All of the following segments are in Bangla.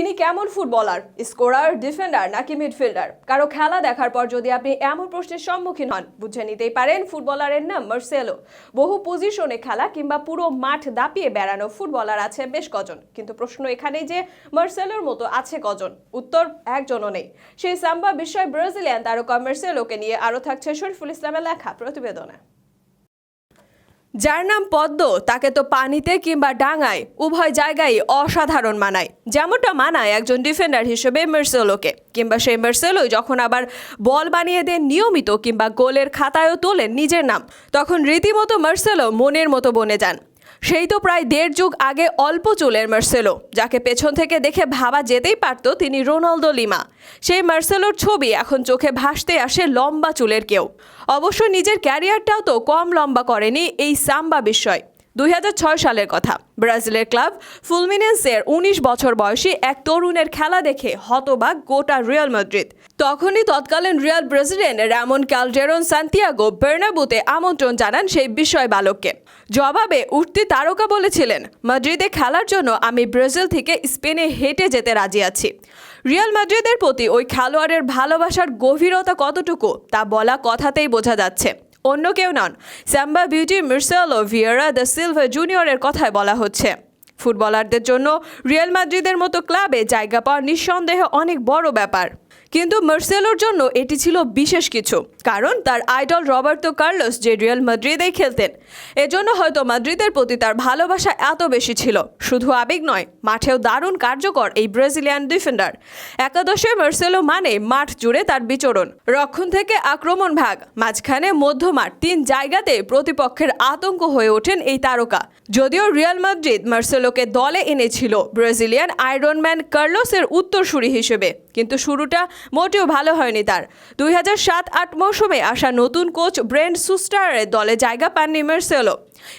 তিনি কেমন ফুটবলার? স্কোরার, ডিফেন্ডার নাকি মিডফিল্ডার? কারও খেলা দেখার পর যদি আপনি এমন প্রশ্নের সম্মুখীন হন, বুঝে নিতেই পারেন ফুটবলারের নাম মার্সেলো। বহু পজিশনে খেলা কিংবা পুরো মাঠ দাপিয়ে বেড়ানো ফুটবলার আছে বেশ কজন। কিন্তু প্রশ্ন এখানেই যে মার্সেলোর মতো আছে কজন? উত্তর একজনও নেই। সেই সাম্বা বিষয় ব্রাজিলিয়ান তারকা মার্সেলোকে নিয়ে আরও থাকছে শরীফুল ইসলামের লেখা প্রতিবেদনে। যার নাম পদ্ম, তাকে তো পানিতে কিংবা ডাঙায়, উভয় জায়গায় অসাধারণ মানায়। যেমনটা মানায় একজন ডিফেন্ডার হিসেবে মার্সেলোকে। কিংবা সেই মার্সেলোই যখন আবার বল বানিয়ে দেন নিয়মিত কিংবা গোলের খাতায়ও তোলেন নিজের নাম, তখন রীতিমতো মার্সেলো মনের মতো বনে যান। সেই তো প্রায় দেড় যুগ আগে অল্প চুলের মার্সেলো, যাকে পেছন থেকে দেখে ভাবা যেতেই পারত তিনি রোনালদো লিমা। সেই মার্সেলোর ছবি এখন চোখে ভাসতে আসে লম্বা চুলের কেউ। অবশ্য নিজের ক্যারিয়ারটাও তো কম লম্বা করেনি এই সাম্বা বিস্ময় দুই হাজার ছয় সালের কথা। ব্রাজিলের ক্লাব ফুলমিনেন্সের উনিশ বছর বয়সী এক তরুণের খেলা দেখে হতবাক গোটা রিয়াল মাদ্রিদ। তখনই তৎকালীন Real president Ramon Calderon Santiago বের্নাবুতে আমন্ত্রণ জানান সেই বিষয় বালককে। জবাবে উঠতি তারকা বলেছিলেন, মাদ্রিদে খেলার জন্য আমি ব্রাজিল থেকে স্পেনে হেঁটে যেতে রাজি আছি। রিয়াল মাদ্রিদের প্রতি ওই খেলোয়াড়ের ভালোবাসার গভীরতা কতটুকু তা বলা কথাতেই বোঝা যাচ্ছে। অন্য কেউ নন। Samba beauty Marcelo Vieira da Silva জুনিয়রের কথায় বলা হচ্ছে। ফুটবলারদের জন্য রিয়াল মাদ্রিদের মতো ক্লাবে জায়গা পাওয়া নিঃসন্দেহে অনেক বড় ব্যাপার। কিন্তু মার্সেলোর জন্য এটি ছিল বিশেষ কিছু, কারণ তার আইডল রবার্তো কার্লোস যে রিয়াল মাদ্রিদেই খেলতেন। এজন্য হয়তো মাদ্রিদের প্রতি তার ভালোবাসা এত বেশি ছিল। শুধু আবেগ নয়, মাঠেও দারুণ কার্যকর এই ব্রাজিলিয়ান ডিফেন্ডার। একাদশে মার্সেলো মানে মাঠ জুড়ে তার বিচরণ। রক্ষণ থেকে আক্রমণ ভাগ, মাঝখানে মধ্যমাঠ, তিন জায়গাতে প্রতিপক্ষের আতঙ্ক হয়ে ওঠেন এই তারকা। যদিও রিয়াল মাদ্রিদ মার্সেলোকে দলে এনেছিল ব্রাজিলিয়ান আয়রনম্যান কার্লোসের উত্তরসূরি হিসেবে, কিন্তু শুরুটা মোটেও ভালো হয়নি তার। দুই হাজার সাত আট মৌসুমে আসা নতুন কোচ ব্রেন্ড সুস্টারের দলে জায়গা পাননি মার্সেলো।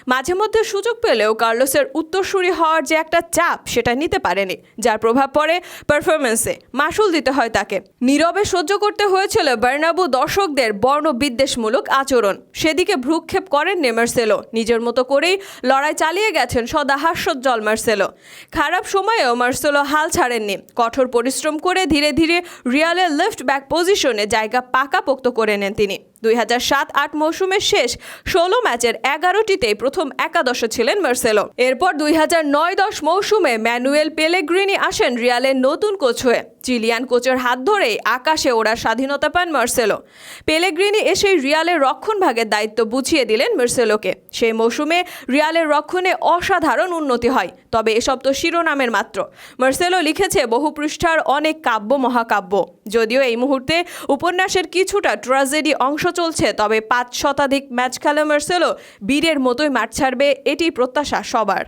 মাঝে মধ্যে সুযোগ পেলেও কার্লোসের উত্তরসূরি হওয়ার যে একটা চাপ সেটা নিতে পারেনি, যার প্রভাব পড়ে পারফরমেন্সে মাসুল দিতে হয় তাকে। নীরবে সহ্য করতে হয়েছিল বার্নাবু দর্শকদের বর্ণ বিদ্বেষমূলক আচরণ। সেদিকে ভ্রুক্ষেপ করেন নেমার্সেলো। নিজের মতো করেই লড়াই চালিয়ে গেছেন সদা হাস্যোজ্জ্বল মার্সেলো। খারাপ সময়েও মার্সেলো হাল ছাড়েননি। কঠোর পরিশ্রম করে ধীরে ধীরে রিয়ালের লেফট ব্যাক পজিশনে জায়গা পাকাপোক্ত করে নেন তিনি। দুই হাজার সাত আট মৌসুমের শেষ ষোলো ম্যাচের এগারোটিতে প্রথম একাদশে ছিলেন মার্সেলো। এরপর দুই হাজার নয় দশ মৌসুমে ম্যানুয়েল পেলেগ্রিনি আসেন রিয়ালের নতুন কোচ হয়ে। চিলিয়ান কোচের হাত ধরেই আকাশে ওড়ার স্বাধীনতা পান মার্সেলো। পেলেগ্রিনি এসে রিয়ালের রক্ষণ ভাগের দায়িত্ব বুঝিয়ে দিলেন মার্সেলোকে। সেই মৌসুমে রিয়ালের রক্ষণে অসাধারণ উন্নতি হয়, তবে এসব তো শিরোনামের মাত্র। মার্সেলো লিখেছে, বহু পৃষ্ঠার অনেক কাব্য, মহাকাব্য। যদিও এই মুহূর্তে উপন্যাসের কিছুটা ট্রাজেডি অংশ চলছে, তবে পাঁচ শতাধিক ম্যাচ খেলা মার্সেলো, বীরের মতোই মাঠ ছাড়বে এটি প্রত্যাশা সবার।